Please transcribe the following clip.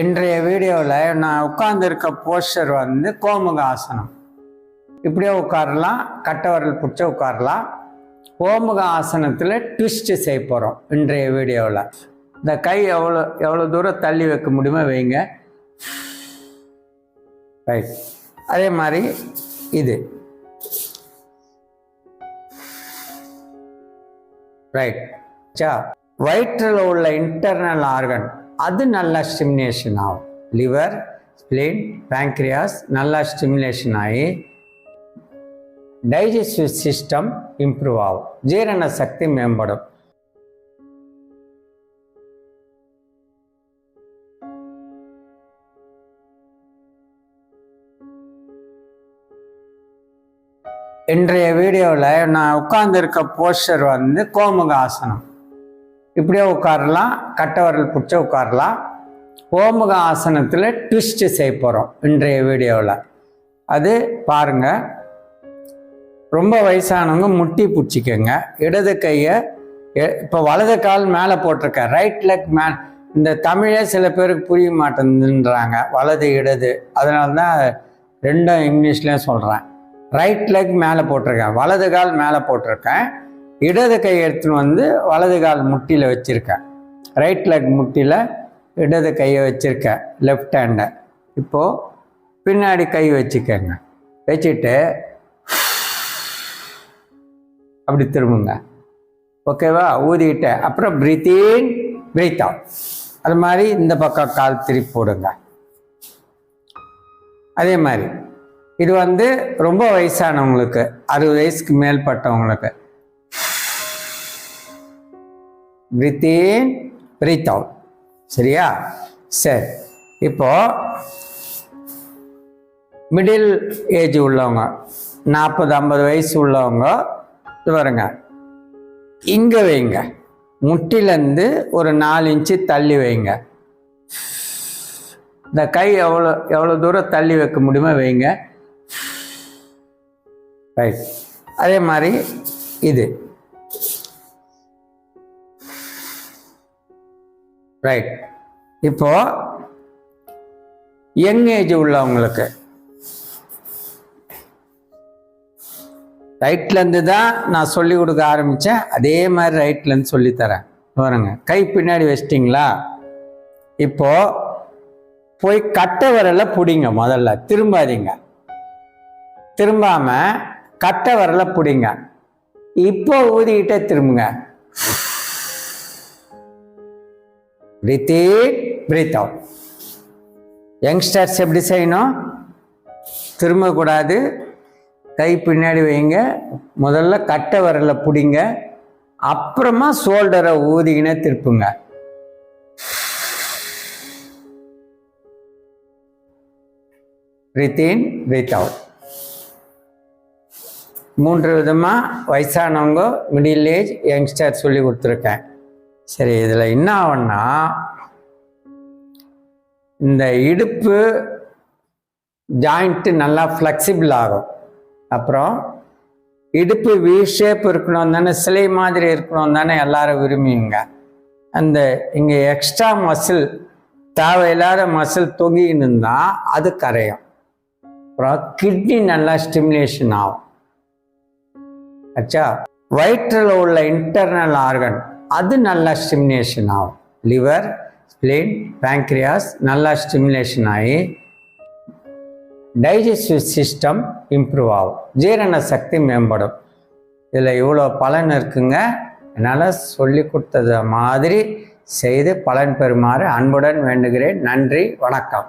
இன்றைய வீடியோவில் நான் உட்கார்ந்துருக்க போஸ்டர் வந்து கோமுக ஆசனம் இப்படியே உட்காரலாம் கட்டவரல் பிடிச்ச உட்காரலாம். கோமுக ஆசனத்தில் ட்விஸ்ட் செய்ய போகிறோம் இன்றைய வீடியோவில் இந்த கை எவ்வளோ எவ்வளோ தூரம் தள்ளி வைக்க முடியுமோ வைங்க. ரைட் அதே மாதிரி இது. ரைட் சா வயிற்றில் உள்ள இன்டர்னல் ஆர்கன் அது நல்லா ஸ்டிமுலேஷன் ஆகும். லிவர் ஸ்பிளின் பேங்க்ரியாஸ் நல்லா ஸ்டிமுலேஷன் ஆகி டைஜஸ்டிவ் சிஸ்டம் இம்ப்ரூவ் ஆகும். ஜீரண சக்தி மேம்படும். இன்றைய வீடியோவில் நான் உட்கார்ந்துருக்க போஸ்டர் வந்து கோமுக ஆசனம். இப்படியே உட்காரலாம் கட்டவரல் பிடிச்ச உட்காரலாம். ஓமுக ஆசனத்தில் ட்விஸ்ட்டு செய்ய போகிறோம் இன்றைய வீடியோவில் அது பாருங்க. ரொம்ப வயசானவங்க முட்டி பிடிச்சிக்கோங்க. இடது கையை இப்போ வலது கால் மேலே போட்டிருக்க ரைட் லெக் மே இந்த தமிழே சில பேருக்கு புரிய மாட்டேங்குதுன்றாங்க. வலது இடது. அதனால தான் ரெண்டும் இங்கிலீஷ்லேயும் சொல்கிறேன் ரைட் லெக் மேலே போட்டிருக்கேன். வலது கால் மேலே போட்டிருக்கேன். இடது கை எடுத்துன்னு வந்து வலது கால் முட்டியில் வச்சுருக்கேன். ரைட் லெக் முட்டியில் இடது கையை வச்சுருக்கேன். லெஃப்ட் ஹேண்டை இப்போது பின்னாடி கை வச்சுக்கோங்க. வச்சுட்டு அப்படி திரும்புங்க. ஓகேவா ஊதிக்கிட்டேன் அப்புறம் பிரீத் இன் பிரீத் அவுட் அது மாதிரி இந்த பக்கம் கால் திருப்பி போடுங்க. அதே மாதிரி. இது வந்து ரொம்ப வயசானவங்களுக்கு அறுபது வயசுக்கு மேற்பட்டவங்களுக்கு பிரீத் இன் பிரீத் அவுட் சரியா? சரி. இப்போ மிடில் ஏஜ் உள்ளவங்க நாற்பது ஐம்பது வயசு உள்ளவங்க இது இங்கே வைங்க. முட்டிலேருந்து ஒரு நாலு இன்ச்சு தள்ளி வைங்க. இந்த கை எவ்வளோ எவ்வளோ தூரம் தள்ளி வைக்க முடியுமோ வைங்க. ரைட் அதே மாதிரி இது. ரைட் இப்போ யங் ஏஜ் உள்ளவங்களுக்கு. ரைட்லேருந்து தான் நான் சொல்லி கொடுக்க ஆரம்பித்தேன் அதே மாதிரி ரைட்லேருந்து சொல்லித்தரேன் பாருங்க. கை பின்னாடி வச்சிட்டிங்களா? இப்போ போய் கட்டை விரல பிடிங்க முதல்ல. திரும்பாதீங்க. திரும்பாம கட்டை விரல பிடிங்க. இப்போ ஊதிக்கிட்டே திரும்புங்க. Breath in breath out youngsters எப்படி செய்யணும்? திரும்பக்கூடாது. கை பின்னாடி வைங்க. முதல்ல கட்டை விரல பிடிங்க. அப்புறமா ஷோல்டரை ஊதிக்கினே திருப்புங்க. பிரீத் இன் பிரீத் அவுட் மூன்று விதமாக வயசானவங்க மிடில் ஏஜ் யங்ஸ்டர் சொல்லி கொடுத்துருக்கேன். சரி இதில் என்ன ஆகும்னா இந்த இடுப்பு ஜாயிண்ட்டு நல்லா ஃப்ளெக்சிபிள் ஆகும். அப்புறம் இடுப்பு வி ஷேப் இருக்கணும் தானே சிலை மாதிரி இருக்கணும் தானே எல்லாரும் விரும்புவீங்க அந்த இங்கே எக்ஸ்ட்ரா மசில் தேவையில்லாத மசில் தொங்கின்னு இருந்தால் அது கரையும். அப்புறம் கிட்னி நல்லா ஸ்டிமுலேஷன் ஆகும். ஆச்சா வயிற்றில் உள்ள இன்டர்னல் ஆர்கன் அது நல்லா ஸ்டிமுலேஷன் ஆகும். லிவர் ஸ்பிளின் பேங்க்ரியாஸ் நல்லா ஸ்டிமுலேஷன் ஆகி டைஜஸ்டிவ் சிஸ்டம் இம்ப்ரூவ் ஆகும். ஜீரண சக்தி மேம்படும். இதில் இவ்வளோ பலன் இருக்குங்க. என்னால் சொல்லி கொடுத்தது மாதிரி செய்து பலன் பெறுமாறு அன்புடன் வேண்டுகிறேன். நன்றி வணக்கம்.